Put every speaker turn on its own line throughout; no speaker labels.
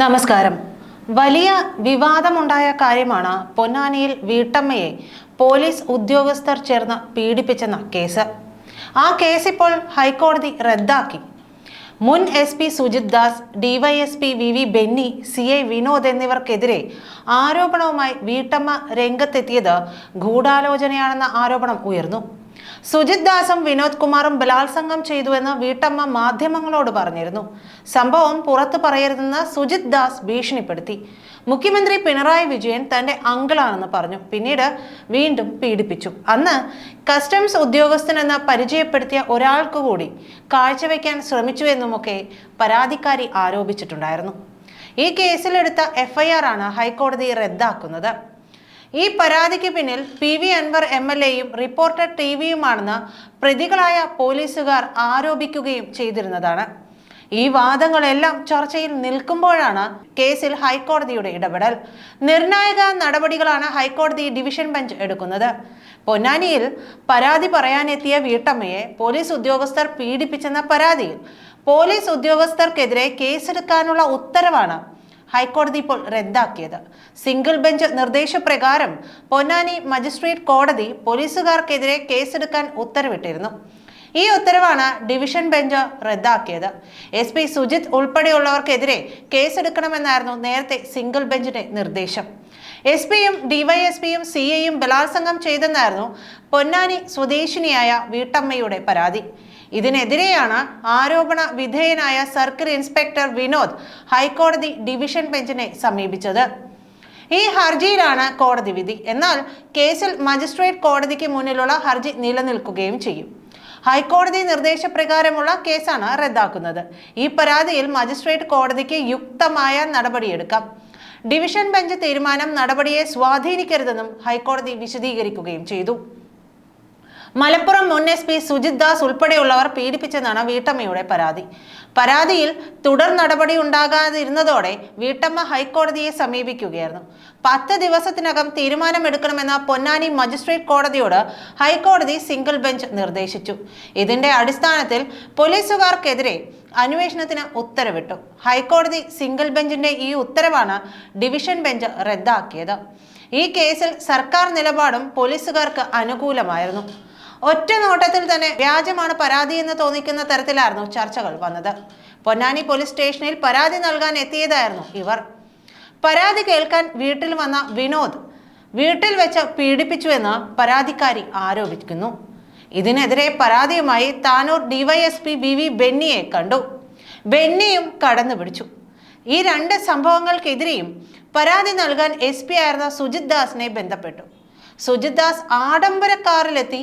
നമസ്കാരം. വലിയ വിവാദമുണ്ടായ കാര്യമാണ് പൊന്നാനിയിൽ വീട്ടമ്മയെ പോലീസ് ഉദ്യോഗസ്ഥർ ചേർന്ന് പീഡിപ്പിച്ചെന്ന കേസ്. ആ കേസ് ഇപ്പോൾ ഹൈക്കോടതി റദ്ദാക്കി. മുൻ S P Sujith Das DYSP V V Benny C I Vinod എന്നിവർക്കെതിരെ ആരോപണവുമായി വീട്ടമ്മ രംഗത്തെത്തിയത് ഗൂഢാലോചനയാണെന്ന ആരോപണം ഉയർന്നു. സുജിത് ദാസും വിനോദ് കുമാറും ബലാത്സംഗം ചെയ്തുവെന്ന് വീട്ടമ്മ മാധ്യമങ്ങളോട് പറഞ്ഞിരുന്നു. സംഭവം പുറത്തു പറയരുതെന്ന് സുജിത് ദാസ് ഭീഷണിപ്പെടുത്തി. മുഖ്യമന്ത്രി പിണറായി വിജയൻ തന്റെ അങ്കിളാണെന്ന് പറഞ്ഞു. പിന്നീട് വീണ്ടും പീഡിപ്പിച്ചു. അന്ന് കസ്റ്റംസ് ഉദ്യോഗസ്ഥനെന്ന് പരിചയപ്പെടുത്തിയ ഒരാൾക്ക് കൂടി കാഴ്ചവെക്കാൻ ശ്രമിച്ചുവെന്നുമൊക്കെ പരാതിക്കാരി ആരോപിച്ചിട്ടുണ്ടായിരുന്നു. ഈ കേസിലെടുത്ത എഫ്ഐആർ ആണ് ഹൈക്കോടതി റദ്ദാക്കുന്നത്. ഈ പരാതിക്ക് പിന്നിൽ P V Anvar M L എയും റിപ്പോർട്ടർ ടി വിയുമാണെന്ന് പ്രതികളായ പോലീസുകാർ ആരോപിക്കുകയും ചെയ്തിരുന്നതാണ്. ഈ വാദങ്ങളെല്ലാം ചർച്ചയിൽ നിൽക്കുമ്പോഴാണ് കേസിൽ ഹൈക്കോടതിയുടെ ഇടപെടൽ. നിർണായക നടപടികളാണ് ഹൈക്കോടതി ഡിവിഷൻ ബെഞ്ച് എടുക്കുന്നത്. പൊന്നാനിയിൽ പരാതി പറയാനെത്തിയ വീട്ടമ്മയെ പോലീസ് ഉദ്യോഗസ്ഥർ പീഡിപ്പിച്ചെന്ന പരാതിയിൽ പോലീസ് ഉദ്യോഗസ്ഥർക്കെതിരെ കേസെടുക്കാനുള്ള ഉത്തരവാണ് ഹൈക്കോടതി ഇപ്പോൾ റദ്ദാക്കിയത്. സിംഗിൾ ബെഞ്ച് നിർദ്ദേശപ്രകാരം പൊന്നാനി മജിസ്ട്രേറ്റ് കോടതി പോലീസുകാർക്കെതിരെ കേസെടുക്കാൻ ഉത്തരവിട്ടിരുന്നു. ഈ ഉത്തരവാണ് ഡിവിഷൻ ബെഞ്ച് റദ്ദാക്കിയത്. എസ് പി സുജിത് ഉൾപ്പെടെയുള്ളവർക്കെതിരെ കേസെടുക്കണമെന്നായിരുന്നു നേരത്തെ സിംഗിൾ ബെഞ്ചിന്റെ നിർദ്ദേശം. എസ് പിയും ഡിവൈഎസ്പിയും സി എയും ബലാത്സംഗം ചെയ്തെന്നായിരുന്നു പൊന്നാനി സ്വദേശിനിയായ വീട്ടമ്മയുടെ പരാതി. ഇതിനെതിരെയാണ് ആരോപണ വിധേയനായ സർക്കിൾ ഇൻസ്പെക്ടർ വിനോദ് ഹൈക്കോടതി ഡിവിഷൻ ബെഞ്ചിനെ സമീപിച്ചത്. ഈ ഹർജിയിലാണ് കോടതി വിധി. എന്നാൽ കേസിൽ മജിസ്ട്രേറ്റ് കോടതിക്ക് മുന്നിലുള്ള ഹർജി നിലനിൽക്കുകയും ചെയ്യും. ഹൈക്കോടതി നിർദ്ദേശപ്രകാരമുള്ള കേസാണ് റദ്ദാക്കുന്നത്. ഈ പരാതിയിൽ മജിസ്ട്രേറ്റ് കോടതിക്ക് യുക്തമായ നടപടിയെടുക്കാം. ഡിവിഷൻ ബെഞ്ച് തീരുമാനം നടപടിയെ സ്വാധീനിക്കരുതെന്നും ഹൈക്കോടതി വിശദീകരിക്കുകയും ചെയ്തു. മലപ്പുറം മുൻ എസ് പി സുജിത് ദാസ് ഉൾപ്പെടെയുള്ളവർ പീഡിപ്പിച്ചെന്നാണ് വീട്ടമ്മയുടെ പരാതി. പരാതിയിൽ തുടർ നടപടി ഉണ്ടാകാതിരുന്നതോടെ വീട്ടമ്മ ഹൈക്കോടതിയെ സമീപിക്കുകയായിരുന്നു. പത്ത് ദിവസത്തിനകം തീരുമാനമെടുക്കണമെന്ന പൊന്നാനി മജിസ്ട്രേറ്റ് കോടതിയോട് ഹൈക്കോടതി സിംഗിൾ ബെഞ്ച് നിർദ്ദേശിച്ചു. ഇതിന്റെ അടിസ്ഥാനത്തിൽ പോലീസുകാർക്കെതിരെ അന്വേഷണത്തിന് ഉത്തരവിട്ടു. ഹൈക്കോടതി സിംഗിൾ ബെഞ്ചിന്റെ ഈ ഉത്തരവാണ് ഡിവിഷൻ ബെഞ്ച് റദ്ദാക്കിയത്. ഈ കേസിൽ സർക്കാർ നിലപാടും പോലീസുകാർക്ക് അനുകൂലമായിരുന്നു. ഒറ്റ നോട്ടത്തിൽ തന്നെ വ്യാജമാണ് പരാതി എന്ന് തോന്നിക്കുന്ന തരത്തിലായിരുന്നു ചർച്ചകൾ വന്നത്. പൊന്നാനി പോലീസ് സ്റ്റേഷനിൽ പരാതി നൽകാൻ എത്തിയതായിരുന്നു ഇവർ. പരാതി കേൾക്കാൻ വീട്ടിൽ വന്ന വിനോദ് വീട്ടിൽ വെച്ച് പീഡിപ്പിച്ചുവെന്ന് പരാതിക്കാരി ആരോപിക്കുന്നു. ഇതിനെതിരെ പരാതിയുമായി താനൂർ ഡിവൈഎസ്പി ബി വി ബെന്നിയെ കണ്ടു. ബെന്നിയും കടന്നു പിടിച്ചു. ഈ രണ്ട് സംഭവങ്ങൾക്കെതിരെയും പരാതി നൽകാൻ എസ് പി ആയിരുന്ന സുജിത് ദാസിനെ ബന്ധപ്പെട്ടു. സുജിത് ദാസ് ആഡംബര കാറിലെത്തി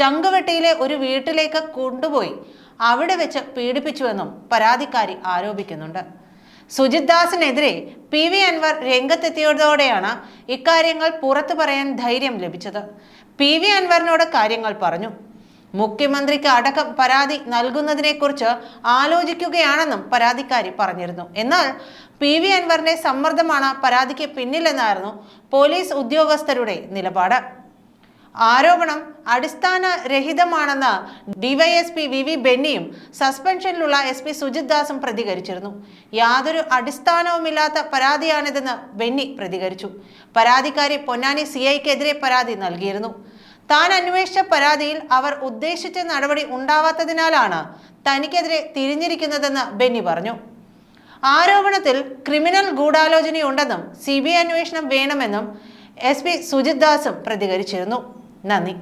ചങ്കുവെട്ടിയിലെ ഒരു വീട്ടിലേക്ക് കൊണ്ടുപോയി അവിടെ വെച്ച് പീഡിപ്പിച്ചുവെന്നും പരാതിക്കാരി ആരോപിക്കുന്നുണ്ട്. സുജിത് ദാസിനെതിരെ പി വി അൻവർ രംഗത്തെത്തിയതോടെയാണ് ഇക്കാര്യങ്ങൾ പുറത്തു പറയാൻ ധൈര്യം ലഭിച്ചത്. പി വി അൻവറിനോട് കാര്യങ്ങൾ പറഞ്ഞു. മുഖ്യമന്ത്രിക്ക് അടക്കം പരാതി നൽകുന്നതിനെക്കുറിച്ച് ആലോചിക്കുകയാണെന്നും പരാതിക്കാരി പറഞ്ഞിരുന്നു. എന്നാൽ പി വി അൻവറിന്റെ സമ്മർദ്ദമാണ് പരാതിക്ക് പിന്നിലെന്നായിരുന്നു പോലീസ് ഉദ്യോഗസ്ഥരുടെ നിലപാട്. ആരോപണം അടിസ്ഥാന രഹിതമാണെന്ന് ഡിവൈഎസ്പി വി വി ബെന്നിയും സസ്പെൻഷനിലുള്ള എസ് പി സുജിത് ദാസും പ്രതികരിച്ചിരുന്നു. യാതൊരു അടിസ്ഥാനവുമില്ലാത്ത പരാതിയാണിതെന്ന് ബെന്നി പ്രതികരിച്ചു. പരാതിക്കാരി പൊന്നാനി സി ഐക്കെതിരെ പരാതി നൽകിയിരുന്നു. താൻ അന്വേഷിച്ച പരാതിയിൽ അവർ ഉദ്ദേശിച്ച നടപടി ഉണ്ടാവാത്തതിനാലാണ് തനിക്കെതിരെ തിരിഞ്ഞിരിക്കുന്നതെന്ന് ബെന്നി പറഞ്ഞു. ആരോപണത്തിൽ ക്രിമിനൽ ഗൂഢാലോചനയുണ്ടെന്നും സി ബി ഐ അന്വേഷണം വേണമെന്നും എസ് പി സുജിത് ദാസും പ്രതികരിച്ചിരുന്നു. നന്ദി